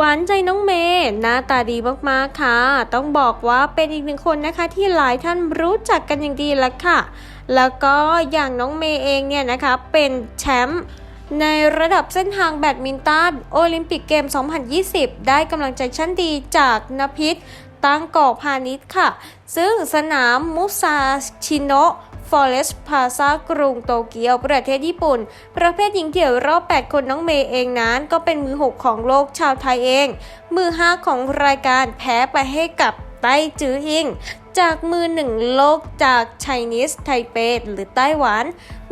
หวานใจน้องเมย์หน้าตาดีมากๆค่ะ ต้องบอกว่าเป็นอีกหนึ่งคนนะคะที่หลายท่านรู้จักกันอย่างดีแล้วค่ะ แล้วก็อย่างน้องเมย์เองเนี่ยนะคะเป็นแชมป์ในระดับเส้นทางแบดมินตันโอลิมปิกเกม 2020 ได้กำลังใจชั้นดีจากนพิษตั้งกอกพาณิชย์ค่ะ ซึ่งสนามมุซาชิโนะ ฟอเรสต์พาซากรุงโตเกียว ประเทศญี่ปุ่น ประเภทหญิงเดี่ยวรอบ 8 คนน้องเมย์เองนั้น ก็เป็นมือ 6 ของโลกชาวไทยเอง มือ 5 ของรายการแพ้ไปให้กับ ไต้จื้ออิง จากมือหนึ่งโลกจากไชนีสไทเปหรือไต้หวัน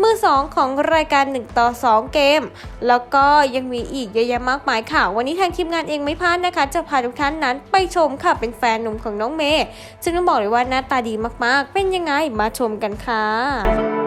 มือ2ของรายการ 1 ต่อ 2 เกม แล้วก็ยังมีอีกเยอะแยะมากมายค่ะ วันนี้ทางทีมงานเองไม่พลาดนะคะ จะพาทุกท่านนั้นไปชมค่ะ เป็นแฟนหนุ่มของน้องเมย์ซึ่งต้องบอกเลยว่าหน้าตาดีมากๆ เป็นยังไงมาชมกันค่ะ